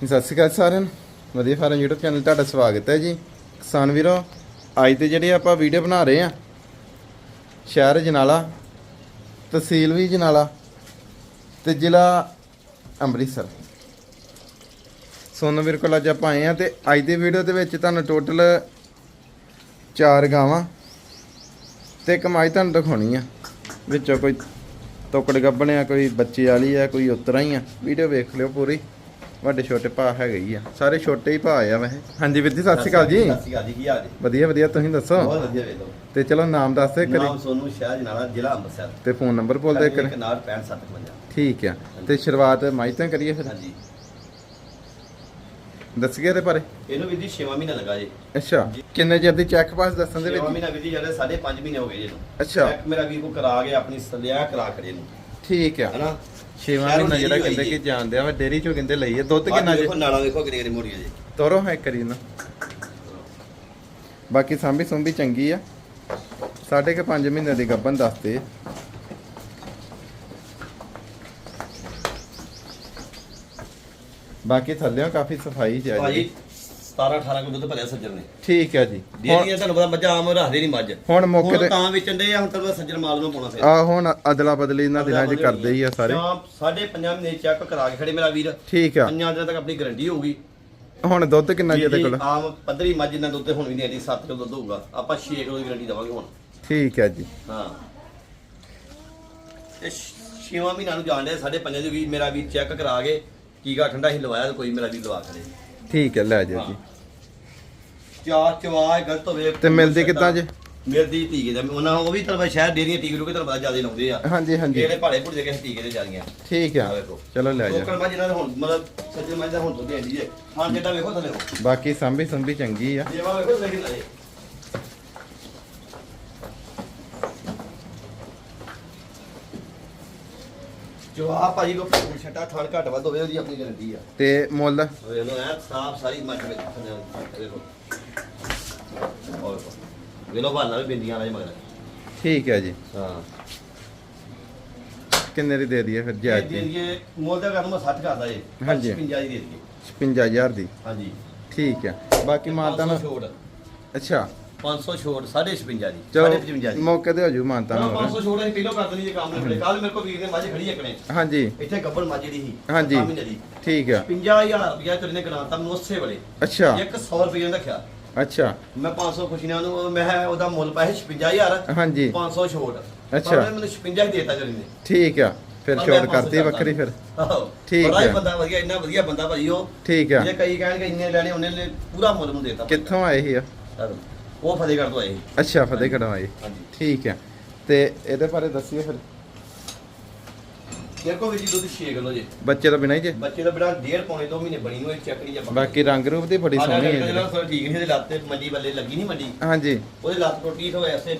ਸਤਿ ਸ਼੍ਰੀ ਅਕਾਲ ਸਾਰਿਆਂ ਨੂੰ। ਵਧੀਆ ਫਾਰਮ YouTube ਚੈਨਲ ਤੁਹਾਡਾ ਸਵਾਗਤ ਹੈ ਜੀ। ਕਿਸਾਨ ਵੀਰੋ, ਅੱਜ ਤੇ ਜਿਹੜੇ ਆਪਾਂ ਵੀਡੀਓ ਬਣਾ ਰਹੇ ਆ ਸ਼ਹਿਰ ਜਨਾਲਾ, ਤਹਿਸੀਲ ਵੀ ਜਨਾਲਾ ਤੇ ਜ਼ਿਲ੍ਹਾ ਅੰਮ੍ਰਿਤਸਰ। ਸੋਨੂੰ ਵੀਰ ਕੋਲ ਅੱਜ ਆਪਾਂ ਆਏ ਆ ਤੇ ਅੱਜ ਦੀ ਵੀਡੀਓ ਦੇ ਵਿੱਚ ਤੁਹਾਨੂੰ ਟੋਟਲ ਚਾਰ ਗਾਵਾਂ ਤੇ ਕਮਾਈ ਤੁਹਾਨੂੰ ਦਿਖਾਉਣੀ ਆ। ਵਿੱਚੋਂ ਕੋਈ ਤੋਕੜ ਗੱਬਣਿਆ ਕੋਈ ਬੱਚੇ ਵਾਲੀ ਆ, ਕੋਈ ਉਤਰਾ ਹੀ ਆ। ਵੀਡੀਓ ਵੇਖ ਲਿਓ ਪੂਰੀ। ਵੱਡੇ ਛੋਟੇ ਭਾ ਹੈਗੇ ਹੀ ਆ। ਸਾਰੇ ਛੋਟੇ ਹੀ ਭਾ ਆ ਵੈਸੇ। ਹਾਂਜੀ ਵੀਰ ਜੀ ਸਤਿ ਸ਼੍ਰੀ ਅਕਾਲ ਜੀ। ਸਤਿ ਸ਼੍ਰੀ ਅਕਾਲ ਜੀ ਕੀ ਹਾਲ ਜੀ? ਵਧੀਆ ਵਧੀਆ ਤੁਸੀਂ ਦੱਸੋ? ਬਹੁਤ ਵਧੀਆ ਤੇ ਚਲੋ ਨਾਮ ਦੱਸ ਦੇ ਨਾਮ ਕਰੀ ਸੋਨੂੰ ਸ਼ਹਿਰ ਜਨਾਲਾ ਜ਼ਿਲ੍ਹਾ ਅੰਮ੍ਰਿਤਸਰ। ਤੇ ਫੋਨ ਨੰਬਰ ਬੋਲ ਦੇ ਕਰੇ 1965 ਠੀਕ ਆ। ਤੇ ਸ਼ੁਰੂਆਤ ਮਾਈ ਤੋਂ ਕਰੀਏ ਫਿਰ? ਹਾਂਜੀ। ਦੱਸੀਏ ਇਹਦੇ ਬਾਰੇ। ਇਹਨੂੰ ਵੀ ਜੀ 6 ਮਹੀਨਾ ਲੱਗਾ ਜੀ। ਅੱਛਾ। ਕਿੰਨੇ ਚਿਰ ਦੀ ਚੈੱਕ ਪਾਸ ਦੱਸਣ ਦੇ 6 ਵਿੱਚ ਮਹੀਨਾ ਵੀ ਜੀ ਜਿਹੜੇ 5.5 ਮਹੀਨੇ ਹੋ ਗਏ ਜੀ ਅੱਛਾ। ਚੈੱਕ ਮੇਰਾ ਵੀਰ ਕੋ ਕਰਾ ਕੇ ਆਪਣੀ ਸਲਿਆ ਕਰਾ ਖੜੇ ਨੂੰ। ਠੀਕ ਆ। ਹਨਾ? ਛੇਵਾਂ ਮਹੀਨਾ ਜਿਹੜਾ ਕਹਿੰਦੇ ਕਿ। ਜਾਣਦੇ ਆ ਵਾ ਡੇਰੀ ਚੋਂ ਕਹਿੰਦੇ ਲਈ ਦੁੱਧ ਕਿੰਨਾ ਜੀ? ਵੇਖੋ ਨਾਲਾਂ ਵੇਖੋ ਕਿੰਨੀ ਕਿੰਨੀ ਮੋੜੀਆਂ ਜੀ। ਤੋਰੋ ਹੈ ਕਰੀ ਨਾ। ਬਾਕੀ ਸਾਂਭੀ ਸੁੰਭੀ ਚੰਗੀ ਆ। ਸਾਢੇ ਕੇ 5 ਮਹੀਨੇ ਦੀ ਗੱਭਨ ਦੱਸਦੇ ਆ। ਬਾਕੀ ਥੱਲਿਓਂ ਕਾਫੀ ਸਫ਼ਾਈ ਚ ਆ ਭਾਜੀ ਜੀ 17 18 ਕਿਲੋ ਦੁੱਧ ਭਰਿਆ ਸੱਜਣ ਨੇ। ਠੀਕ ਹੈ ਜੀ। ਡੇਰੀਆਂ ਤੁਹਾਨੂੰ ਪਤਾ ਮੱਝਾਂ ਆਮ ਰੱਖਦੇ ਨਹੀਂ ਮੱਝ। ਹੁਣ ਮੌਕੇ ਹੁਣ ਤੇ ਤਾਂ ਵੇਚਣ ਦੇ ਆ ਹੁਣ ਤੁਹਾਨੂੰ ਪਤਾ ਸੱਜਣ ਮਾਲ ਨੂੰ ਪਾਉਣਾ ਫਿਰ ਆ ਹੁਣ ਅਦਲਾ ਬਦਲੀ ਇਹਨਾਂ ਦਿਨਾਂ 'ਚ ਕਰਦੇ ਹੀ ਆ ਸਾਰੇ। ਸ਼ਾਮ ਸਾਢੇ ਪੰਜਾਂ ਮਹੀਨੇ ਚੈੱਕ ਕਰਾ ਕੇ ਖੜੇ ਮੇਰਾ ਵੀਰ। ਠੀਕ ਆ। ਪੰਜਾਂ ਦਿਨਾਂ ਤੱਕ ਆਪਣੀ ਗਾਰੰਟੀ ਹੋਊਗੀ। ਹੁਣ ਦੁੱਧ ਕਿੰਨਾ ਜੀ ਇਹਦੇ ਜੀ, ਕੋਲ? ਆਮ ਪੱਧਰੀ ਮੱਝ ਨਾਲ ਦੁੱਧ ਹੁਣ ਵੀ ਨਹੀਂ ਆਦੀ 7 ਕਿਲੋ ਦੁੱਧ ਹੋਊਗਾ। ਆਪਾਂ 6 ਕਿਲੋ ਦੀ ਗਾਰੰਟੀ ਦਵਾਂਗੇ ਹੁਣ। ਠੀਕ ਹੈ ਜੀ। ਹਾਂ। ਤੇ 6ਵਾਂ ਮਹੀਨਾ ਨੂੰ ਜਾਣ ਡਿਆ ਸਾਢੇ ਪੰਜਾਂ ਦੀ ਵੀ ਮੇਰਾ ਵੀ ਚੈੱਕ ਕਰਾ ਕੇ ਟੀਕਾ ਠੰਡਾ ਹੀ ਲਵਾਇਆ ਕੋਈ ਮੇਰਾ ਵੀ ਲਵਾ ਖੜੇ। ਠੀਕ ਹੈ ਲੈ ਜਾਓ ਜੀ। ਗਲਤ ਹੋਵੇ ਤੇ ਮਿਲਦੀ ਕਿੱਦਾਂ ਜੀ? ਮਿਲਦੀ ਟੀਕੇ ਦਾ। ਉਹਨਾਂ ਉਹ ਵੀ ਤੁਹਾਨੂੰ ਸ਼ਹਿਰ ਡੇਰੀਆਂ ਟੀਕੇ ਤੁਹਾਨੂੰ ਪਤਾ ਜ਼ਿਆਦਾ ਲਾਉਂਦੇ ਆ। ਹਾਂਜੀ ਹਾਂਜੀ। ਜਿਹੜੇ ਭਾੜੇ ਭੁੜੇ ਕਿਸੇ ਟੀਕੇ ਦੇ ਜਾਂਦੀਆਂ ਠੀਕ ਆ। ਚਲੋ ਲੈ ਜਾ। ਲੋਕਲ ਮੱਝ ਇਹਨਾਂ ਦਾ ਹੁਣ ਮਤਲਬ ਸੱਜੇ ਮੱਝ ਦਾ ਹੁਣ ਦੁੱਧ ਆਂਦੀ ਜੇ ਹਾਂ ਜਿਹੜਾ ਵੇਖੋ ਥੱਲੇ। ਬਾਕੀ ਸਾਂਭੀ ਸੁੰਭੀ ਚੰਗੀ ਆ। ਜੇਵਾ ਵੇਖੋ ਥੱਲੇ ਕਿੰਨਾ ਜੇ ਜਵਾਬ ਭਾਜੀ ਕੋ ਛੱਟਾ ਥਣ ਘੱਟ ਵੱਧ ਹੋਵੇ ਉਹਦੀ ਆਪਣੀ ਗਾਰੰਟੀ ਆ। ਤੇ ਮੁੱਲ? ਵੇਖ ਲਓ ਐ ਸਾਫ਼ ਸਾਰੀ ਮੱਝ ਵਿੱਚ ਦੇਖੋ ਵੇਖ ਲਓ ਬਾਲਾਂ ਵੀ ਬਿੰਦੀਆਂ ਵਾਲੇ ਮਗਰ। ਠੀਕ ਹੈ ਜੀ। ਹਾਂ। ਕਿੰਨੇ ਦੀ ਦੇ ਦਈਏ ਫਿਰ? ਇਹ ਜਾਇਜ਼ ਦੇ ਦੀ ਦਈਏ ਮੁੱਲ ਦਾ ਕਰਨਾ 60 ਕਰਦਾ ਜੇ। ਹਾਂਜੀ। 55 ਦੀ ਦੇ ਦਈਏ। 55000 ਦੀ। ਹਾਂਜੀ। ਠੀਕ ਹੈ। ਬਾਕੀ ਮਾਨਤਾ 500 ਨਾ ਛੋੜ ਅੱਛਾ। 500 ਛੋੜ 56 ਦੀ ਚਲੋ 55 ਦੀ ਮੌਕੇ ਤੇ ਹੋ ਜੂ ਮਾਨਤਾ ਨਾ ਨਾ 500 ਛੋੜ ਅਸੀਂ ਪਹਿਲਾਂ ਕਰ ਦੇਣੀ ਜੇ ਕੰਮ ਨੇ ਕੱਲ ਮੇਰੇ ਕੋਲ ਵੀਰ ਨੇ ਮੱਝ ਖੜੀ ਇੱਕ ਨੇ ਹਾਂਜੀ। ਇੱਥੇ ਗੱਬੜ ਮੱਝ ਦੀ ਸੀ। ਹਾਂਜੀ। ਠੀਕ ਆ 50000 ਰੁਪਇਆ ਤੇਰੇ ਨੇ ਗਨਾਤਾ ਮੈਨੂੰ ਉਸੇ ਵੇਲੇ। ਅੱਛਾ। ਇੱਕ 100 ਰੁਪਏ ਦਾ ਰੱਖਿਆ। ਅੱਛਾ। ਮੈਂ 500 ਖੁਸ਼ੀ ਨਾਲ ਉਹਨੂੰ ਮੈਂ ਕਿਹਾ ਉਹਦਾ ਮੁੱਲ ਪਾਇਆ 56000 ਹਾਂਜੀ। 500 ਛੋੜ ਅੱਛਾ। ਪਰ ਉਹਨੇ ਮੈਨੂੰ 56 ਹੀ ਦੇਤਾ ਜਰੀ ਨੇ। ਠੀਕ ਆ। ਫਿਰ ਪਰ ਛੋਟ ਮੈਂ 500 ਕਰਤੀ। ਵੱਖਰੀ ਫਿਰ। ਆਹੋ। ਠੀਕ ਬੜਾ ਹੀ ਹੈ। ਬੰਦਾ ਵਧੀਆ ਇੰਨਾ ਵਧੀਆ ਬੰਦਾ ਭਾਜੀ ਉਹ। ਠੀਕ ਆ। ਜੇ ਕਈ ਕਹਿਣਗੇ ਇੰਨੇ ਲੈਣੇ ਉਹਨੇ ਨੇ ਪੂਰਾ ਮੁੱਲ ਨੂੰ ਦੇਤਾ। ਕਿੱਥੋਂ ਆਏ ਸੀ ਆ ਉਹ ਫਤਿਹਗੜ੍ਹ ਤੋਂ ਆਏ ਸੀ। ਅੱਛਾ ਫਤਿਹਗੜ੍ਹੋਂ ਆਏ ਹਾਂਜੀ। ਠੀਕ ਆ। ਤੇ ਇਹਦੇ ਬਾਰੇ ਦੱਸਿਓ ਫਿਰ। ਮੇਰੇ ਕੋਲ ਵੀ ਜੀ ਦੁੱਧ 6 ਕਿਲੋ ਜੇ। ਬੱਚੇ ਤੋਂ ਬਿਨਾਂ ਹੀ ਜੇ। ਬੱਚੇ ਦਾ ਬੜਾ ਡੇਢ ਪੌਣੇ 2 ਮਹੀਨੇ ਬਣੀ ਹੋਈ ਚੱਕ ਨਹੀਂ ਜਾ ਬਾਕੀ ਰੰਗ ਰੂਪ ਦੀ ਬੜੀ ਸੋਹਣੀ ਹੈ ਜਿਹੜਾ। ਜੀ। ਥੋੜਾ ਠੀਕ ਨਹੀਂ ਇਹਦੇ ਲੱਤ ਤੇ ਮੰਡੀ ਬੱਲੇ ਲੱਗੀ ਨਹੀਂ ਮੰਡੀ ਹਾਂਜੀ। ਉਹਦੇ ਲੱਤ ਟੁੱਟੀ ਤੋਂ ਐਸੇ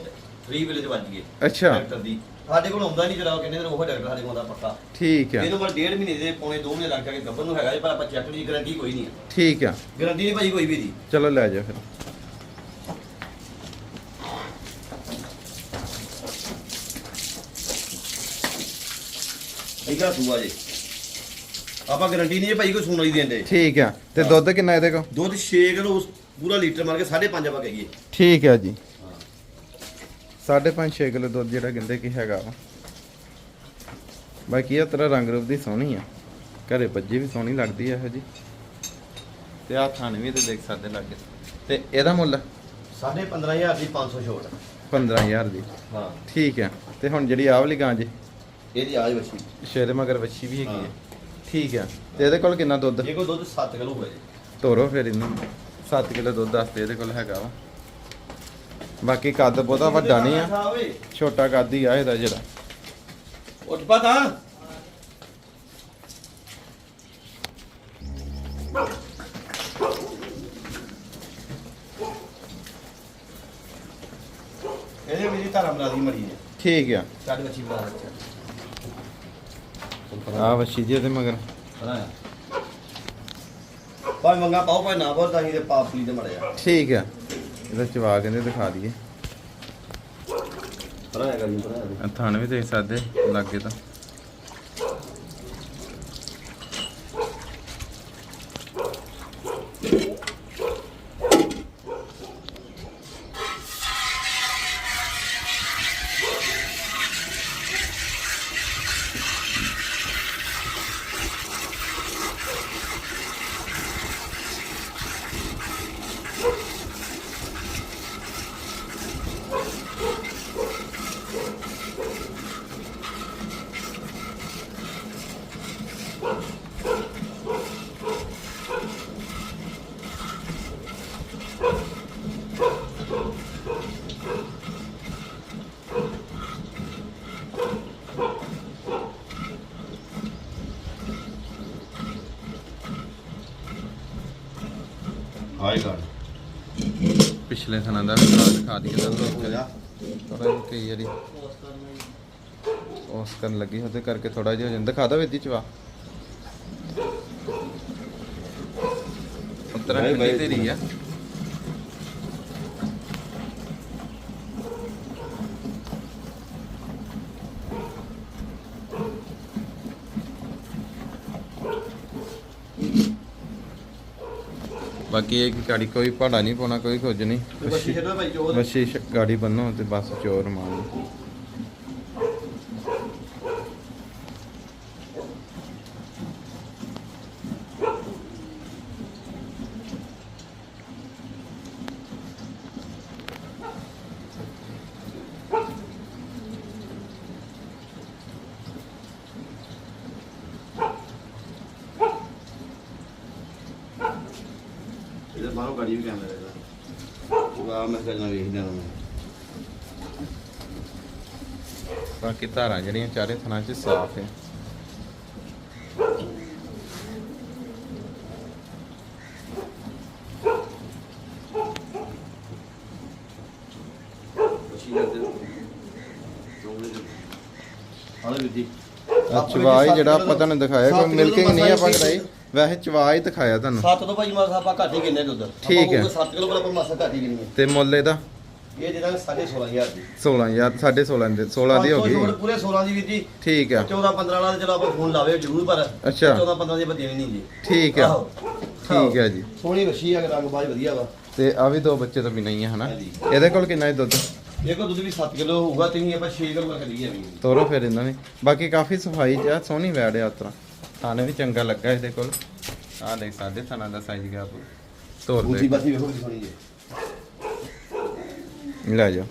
3 ਵਿਲੇ ਚ ਵੱਜ ਗਏ ਅੱਛਾ। ਡਾਕਟਰ ਦੀ। ਸਾਡੇ ਕੋਲ ਆਉਂਦਾ ਨਹੀਂ ਜਰਾ ਕਹਿੰਦੇ ਨੇ ਉਹ ਡਾਕਟਰ ਸਾਡੇ ਕੋਲ ਆਉਂਦਾ ਪੱਕਾ। ਠੀਕ ਆ। ਇਹਨੂੰ ਮਰ ਡੇਢ ਮਹੀਨੇ ਦੇ ਪੌਣੇ 2 ਮਹੀਨੇ ਲੱਗ ਕੇ ਗੱਭਰ ਨੂੰ ਹੈਗਾ ਜੀ, ਪਰ ਆਪਾਂ ਚੈੱਕ ਦੀ ਗਾਰੰਟੀ ਕੋਈ ਨਹੀਂ ਹੈ ਠੀਕ ਆ। ਗਾਰੰਟੀ ਨਹੀਂ ਭਾਜੀ ਕੋਈ ਵੀ ਦੀ। ਚਲੋ ਲੈ ਜਾਓ ਫਿਰ। ਇਹਦਾ ਸੂਆ ਜੀ। ਆਪਾਂ ਗਾਰੰਟੀ ਨਹੀਂ ਹੈ ਭਾਈ ਕੋਈ ਸੁਣਾਈ ਦਿੰਦੇ ਠੀਕ ਆ। ਤੇ ਦੁੱਧ ਕਿੰਨਾ ਇਹਦੇ ਕੋਲ? ਦੁੱਧ 6 ਕਿਲੋ ਪੂਰਾ ਲੀਟਰ ਮਾਰ ਕੇ 5.5 ਆਪਾਂ ਕਹੀਏ ਠੀਕ ਆ ਜੀ। 5.5 6 ਕਿਲੋ ਦੁੱਧ ਜਿਹੜਾ ਕਹਿੰਦੇ ਕਿ ਹੈਗਾ ਵਾ। ਬਾਕੀ ਇਹ ਤਰ੍ਹਾਂ ਰੰਗ ਰੂਪ ਦੀ ਸੋਹਣੀ ਆ। ਘਰੇ ਪੱਜੀ ਵੀ ਸੋਹਣੀ ਲੱਗਦੀ ਆ ਇਹੋ ਜੀ ਤੇ ਆ ਥਾਣੇ ਵੀ ਤੇ ਦੇਖ ਸਕਦੇ ਲੱਗੇ। ਤੇ ਇਹਦਾ ਮੁੱਲ? 15000 ਦੀ 500 ਛੋਟ। 15000 ਦੀ। ਹਾਂ। ਠੀਕ ਆ। ਤੇ ਹੁਣ ਜਿਹੜੀ ਆਹ ਵਾਲੀ ਗਾਂ ਜੀ? ਇਹਦੀ ਆਜ ਬੱਚੀ ਸ਼ੇਰੇ ਮਗਰ ਵੱਛੀ ਵੀ ਹੈਗੀ ਹਾਂ। ਠੀਕ ਆ। ਤੇ ਇਹਦੇ ਕੋਲ ਕਿੰਨਾ ਦੁੱਧ? ਇਹ ਕੋ ਦੁੱਧ 7 ਕਿਲੋ ਜੀ ਤੋਰੋ ਫਿਰ ਇਹਨੂੰ। 7 ਕਿਲੋ ਦੁੱਧ ਦੱਸਦੇ ਇਹਦੇ ਕੋਲ ਹੈਗਾ ਵਾ। ਬਾਕੀ ਕੱਦ ਬਹੁਤਾ ਵੱਡਾ ਨਹੀਂ ਆ। ਛੋਟਾ ਕੱਦ ਹੀ ਆ ਇਹਦਾ ਜਿਹੜਾ। ਉੱਠ ਪਾ ਤਾਂ। ਇਹਦੇ ਮੇਰੀ ਧਰਮ ਦੀ ਮਰੀ ਹੈ। ਠੀਕ ਆ। ਸਾਡੇ ਬੱਚੀ ਬਣਾ ਰੱਖਿਆ ਆ ਵੱਛੀ ਜੀ ਇਹਦੇ ਮਗਰ। ਭਾਵੇਂ ਮੰਗਾ ਪਾਓ ਭਾਵੇਂ ਨਾ ਪਾਓ ਤਾਂ ਹੀ ਤੇ ਪਾਪ ਲਈ ਤੇ ਮੜਿਆ। ਠੀਕ ਆ। ਇਹਦਾ ਚਵਾ ਕਹਿੰਦੇ ਦਿਖਾ ਦਈਏ। ਬਣਾਇਆ ਕਰੀ ਆਹ ਥਣ ਵੀ ਦੇਖ ਸਕਦੇ ਲੱਗੇ ਤਾਂ ਆਏ ਗਾੜ ਪਿਛਲੇ ਥਣਾ ਦਾ ਵੀ ਖਾ ਦਿਖਾ ਦਈਏ ਤੁਹਾਨੂੰ ਥੋੜਾ ਜਿਹਾ ਕਈ ਵਾਰੀ ਉਸ ਕਰਨ ਲੱਗੀ ਉਹਦੇ ਕਰਕੇ ਥੋੜਾ ਜਿਹਾ ਹੋ ਜਾਂਦਾ। ਦਿਖਾ ਦੋ ਵਿੱਦੀ ਚਵਾ। ਉਤਰਾ। ਖੰਡੀ ਤੇਰੀ ਆ। ਬਾਕੀ ਇਹ ਕਿ ਗਾੜੀ ਕੋਈ ਪਹਾੜਾ ਨਹੀਂ ਪਾਉਣਾ ਕੋਈ ਕੁਝ ਨਹੀਂ। ਬੱਚੀ ਛੱਡੋ ਭਾਈ ਚੋਰ। ਮੱਛੀ ਸ਼- ਗਾੜੀ ਬੰਨੋ ਤੇ ਬਸ ਚੋਰ ਮਾਰ। ਲਓ ਇਹਦੇ ਬਾਹਰੋਂ ਗਾੜੀ ਵੀ ਕੈਮਰਾ ਇਹਦਾ ਵਾਹ ਮੈਂ ਕਰਨਾ ਵੇਖ ਜਾਣਾ ਮੈਂ ਬਾਕੀ ਧਾਰਾਂ ਜਿਹੜੀਆਂ ਚਾਰੇ ਥਣਾਂ 'ਚ ਸਾਫ਼ ਹੈ। ਚਵਾਈ ਜਿਹੜਾ ਆਪਾਂ ਤੁਹਾਨੂੰ ਦਿਖਾਇਆ ਕੋਈ ਮਿਲਕਿੰਗ ਨਹੀਂ ਆਪਾਂ ਕਰਾਈ। ਵੈਸੇ ਚਵਾ ਹੀ ਦਿਖਾਇਆ ਤੁਹਾਨੂੰ। ਸੱਤ ਤੋਂ ਭਾਈ ਮਾਸਾ ਆਪਾਂ ਘੱਟ ਹੀ ਕਿੰਨੇ ਦੁੱਧ। ਠੀਕ ਹੈ। 7 ਕਿਲੋ ਪਰ ਆਪਾਂ ਮਾਸਾ ਘੱਟ ਹੀ ਕਿੰਨੇ ਤੇ ਮੁੱਲ ਇਹਦਾ? ਇਹ ਦੇ ਦਾਂਗੇ 16500 ਦੀ। 16000 16.5 ਦੇ 16 ਦੀ ਹੋ 500 ਛੋੜ ਗਈ। ਪੂਰੇ 16 ਦੀ ਵੀਰ ਜੀ। ਠੀਕ ਆ 14 15 ਵਾਲਾ ਤੇ ਚਲੋ ਆਪਾਂ ਫੋਨ ਲਾਵੇ ਜ਼ਰੂਰ ਪਰ ਅੱਛਾ। 14 15 ਦੀ ਦੇਣੀ ਨਹੀਂ ਜੀ। ਠੀਕ ਆਹੋ। ਠੀਕ ਹੈ ਜੀ। ਸੋਹਣੀ ਵੱਛੀ ਆ ਰੰਗ ਬਾਜ ਵਧੀਆ ਵਾ। ਤੇ ਆ ਵੀ ਦੋ ਬੱਚੇ ਤਾਂ ਵੀ ਨਹੀਂ ਆ ਹਨਾ। ਇਹਦੇ ਕੋਲ ਕਿੰਨਾ ਹੈ ਦੁੱਧ? ਕੋ ਦੁੱਧ ਵੀ 7 ਕਿਲੋ ਹੋਊਗਾ ਤੁਸੀਂ ਆਪਾਂ 6 ਕਿਲੋ ਰੱਖ ਲਈਏ ਵੀ। ਤੋਰੋ ਫਿਰ ਇਹਨਾਂ ਨੇ। ਬਾਕੀ ਕਾਫੀ ਸਫ਼ਾਈ ਚ ਆ ਸੋਹਣੀ ਵੈੜ ਆ ਉਤਰਾ ਥਾਣੇ ਵੀ ਚੰਗਾ ਲੱਗਾ ਇਹਦੇ ਕੋਲ। ਆ ਦੇਖ ਸਾਡੇ ਥਾਣਾ ਦਾ ਸਾਈਜ਼ ਗਿਆ ਤੋਰ ਦੇ। ਬਾਤੀ ਵੇਖੋ ਕਿੰਨੀ ਸੋਹਣੀ ਜੀ ਲੈ ਜਾ।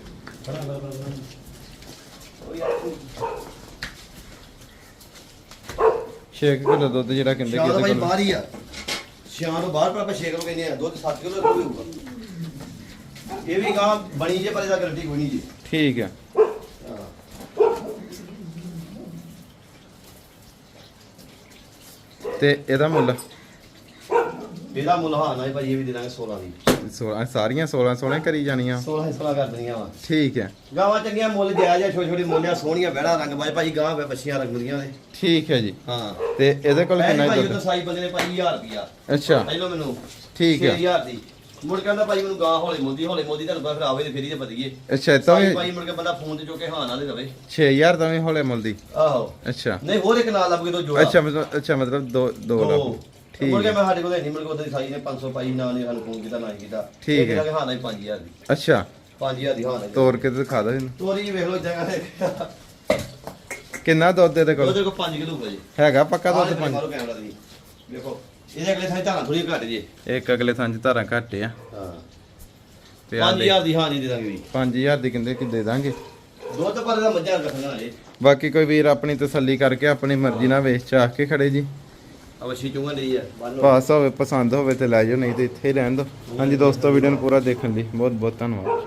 ਛੇ ਕੁ ਕਿਲੋ ਦੁੱਧ ਜਿਹੜਾ ਕਹਿੰਦੇ ਕਿ ਸ਼ਾਮ ਇਹਦੇ ਭਾਈ ਕੋਲ। ਬਾਹਰ ਹੀ ਆ। ਸ਼ਾਮ ਤੋਂ ਬਾਹਰ ਪਰ ਆਪਾਂ 6 ਕਿਲੋ ਕਹਿੰਦੇ ਆ। ਦੁੱਧ 7 ਕਿਲੋ ਹੋਊਗਾ। ਇਹ ਵੀ ਗਾਂ ਬਣੀ ਜੇ ਪਰ ਇਹਦਾ ਗਰੰਟੀ ਕੋਈ ਨਹੀਂ ਜੀ। ਠੀਕ ਆ ਤੇ ਇਹਦਾ ਮੁੱਲ? ਇਹਦਾ ਮੁੱਲ ਹਾਂ ਨਾ ਭਾਈ ਇਹ ਵੀ ਦੇ ਦਾਂਗੇ 16 ਦੀ। 16 ਸਾਰੀਆਂ 16 16 ਕਰੀ ਜਾਣੀਆਂ। 16 16 ਕਰ ਦਣੀਆਂ ਵਾ। ਠੀਕ ਹੈ। ਗਾਵਾਂ ਚੰਗੀਆਂ ਮੁੱਲ ਜਾਇਜ਼ ਆ ਛੋਟੀ ਛੋਟੀ ਮੁੱਲਿਆ ਸੋਹਣੀਆਂ ਬਹਿੜਾ ਰੰਗ ਬਾਜ ਭਾਈ ਗਾਂ ਵੇ ਬੱਚੀਆਂ ਰੰਗ ਦੀਆਂ ਦੇ ਠੀਕ ਹੈ ਜੀ। ਹਾਂ। ਤੇ ਇਹਦੇ ਕੋਲ ਕਿੰਨਾ ਭਾਈ ਹੈ ਉਹ ਦੁੱਧ ਸਾਈ ਬੰਦੇ ਨੇ ਭਾਈ 1000 ਰੁਪਿਆ ਅੱਛਾ। ਪਹਿਲਾਂ ਮੈਨੂੰ ਠੀਕ ਹੈ। 6000 ਦੀ। ਮੁੜ ਕਹਿੰਦਾ ਭਾਈ ਮੈਨੂੰ ਗਾਂ ਹੌਲੇ ਮੁੰਦੀ ਹੌਲੇ ਮੁੰਦੀ ਤੁਹਾਨੂੰ ਪਤਾ ਫਿਰ ਆਵੇ ਤੇ ਫੇਰੀ ਤੇ ਵਧੀਏ ਅੱਛਾ ਇਹ ਤਾਂ ਭਾਈ ਵੀ ਭਾਈ ਮੁੜ ਕੇ ਬੰਦਾ ਫੋਨ ਤੇ ਚੁੱਕ ਕੇ ਹਾਂ ਨਾ ਦੇ ਦਵੇ 6000 ਤਾਂ ਵੀ ਹੌਲੇ ਮੁੱਲ ਦੀ ਆਹੋ। ਅੱਛਾ। ਨਹੀਂ ਹੋਰ ਇੱਕ ਨਾਲ ਲੱਭ ਕੇ ਦੋ ਜੋੜਾ। ਅੱਛਾ ਮਤਲਬ ਅੱਛਾ ਮਤਲਬ ਦੋ ਦੋ ਦੋ। ਲੱਭ। ਠੀਕ ਮੁੜ ਕੇ ਹੈ। ਮੈਂ ਸਾਡੇ ਕੋਲ ਨਹੀਂ ਮੁੜ ਕੇ ਉਹਦੇ ਸਾਈ ਨੇ 500 ਪਾਈ ਨਾ ਨਹੀਂ ਸਾਨੂੰ ਫੋਨ ਕੀਤਾ ਨਾ ਹੀ ਕੀਤਾ। ਠੀਕ ਇਹ ਹੈ। ਕਹਿੰਦਾ ਕਿ ਹਾਂ ਨਾ 5000 ਦੀ। ਅੱਛਾ। 5000 ਦੀ ਹਾਂ ਨਾ ਤੋੜ ਕੇ ਤੇ ਦਿਖਾ ਦੋ ਇਹਨੂੰ। ਤੋਰੀ ਵੇਖ ਲਓ ਜਗ੍ਹਾ ਤੇ ਕਿੰਨਾ ਦੁੱਧ ਇਹਦੇ ਕੋਲ? ਉਹਦੇ ਕੋਲ 5 ਕਿਲੋ ਹੋਏ ਹੈਗਾ ਪੱਕਾ ਦੁੱਧ ਦੇਖੋ ਪੰਜ? ਮਾਰੋ ਕੈਮਰਾ ਦੀ ਵੇਖੋ। ਇਹਦੇ ਅਗਲੇ ਸਾਈ ਧਾਰਾਂ ਥੋੜੀ ਘੱਟ ਜੇ। ਇੱਕ ਅਗਲੇ ਸੰਜ ਧਾਰਾਂ ਘੱਟ ਆ। ਹਾਂ। ਤੇ ਆ 5000 ਦੀ ਹਾਂ ਨਹੀਂ ਦੇ ਦਾਂਗੇ ਵੀ 5000 ਦੀ ਕਹਿੰਦੇ ਕਿ ਦੇ ਦਾਂਗੇ। ਦੁੱਧ ਪਰ ਦਾ ਮੱਝਾਂ ਰੱਖਣਾ ਹੈ ਬਾਕੀ ਕੋਈ ਵੀਰ ਆਪਣੀ ਤਸੱਲੀ ਕਰਕੇ ਆਪਣੀ ਮਰਜ਼ੀ ਨਾਲ ਵੇਚ ਚਾਹ ਕੇ ਖੜੇ ਜੀ। ਅਵਸ਼ੀ ਚੁੰਗਣ ਲਈ ਆ ਪਾਸ ਹੋਵੇ ਪਸੰਦ ਹੋਵੇ ਤੇ ਲੈ ਜਾਓ ਨਹੀਂ ਤੇ ਇੱਥੇ ਹੀ ਰਹਿਣ ਦਿਓ। ਹਾਂਜੀ ਦੋਸਤੋ ਵੀਡੀਓ ਨੂੰ ਪੂਰਾ ਦੇਖਣ ਲਈ ਬਹੁਤ ਬਹੁਤ ਧੰਨਵਾਦ।